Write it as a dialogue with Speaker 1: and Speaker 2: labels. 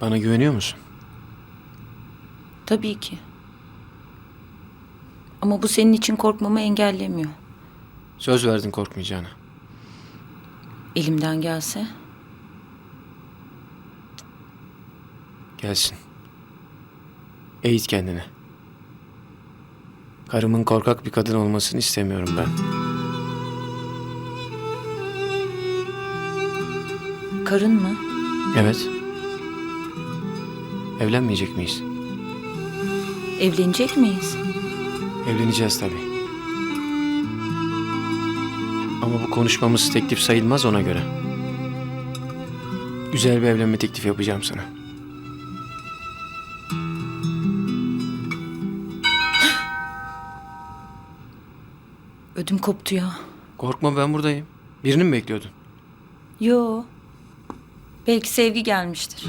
Speaker 1: Bana güveniyor musun?
Speaker 2: Tabii ki. Ama bu senin için korkmamı engellemiyor.
Speaker 1: Söz verdin korkmayacağına.
Speaker 2: Elimden gelse.
Speaker 1: Gelsin. Eğit kendini. Karımın korkak bir kadın olmasını istemiyorum ben.
Speaker 2: Karın mı?
Speaker 1: Evet. Evlenmeyecek miyiz?
Speaker 2: Evlenecek miyiz?
Speaker 1: Evleneceğiz tabii. Ama bu konuşmamız teklif sayılmaz ona göre. Güzel bir evlenme teklifi yapacağım sana.
Speaker 2: Ödüm koptu ya.
Speaker 1: Korkma ben buradayım. Birini mi bekliyordun?
Speaker 2: Yo. Belki sevgi gelmiştir.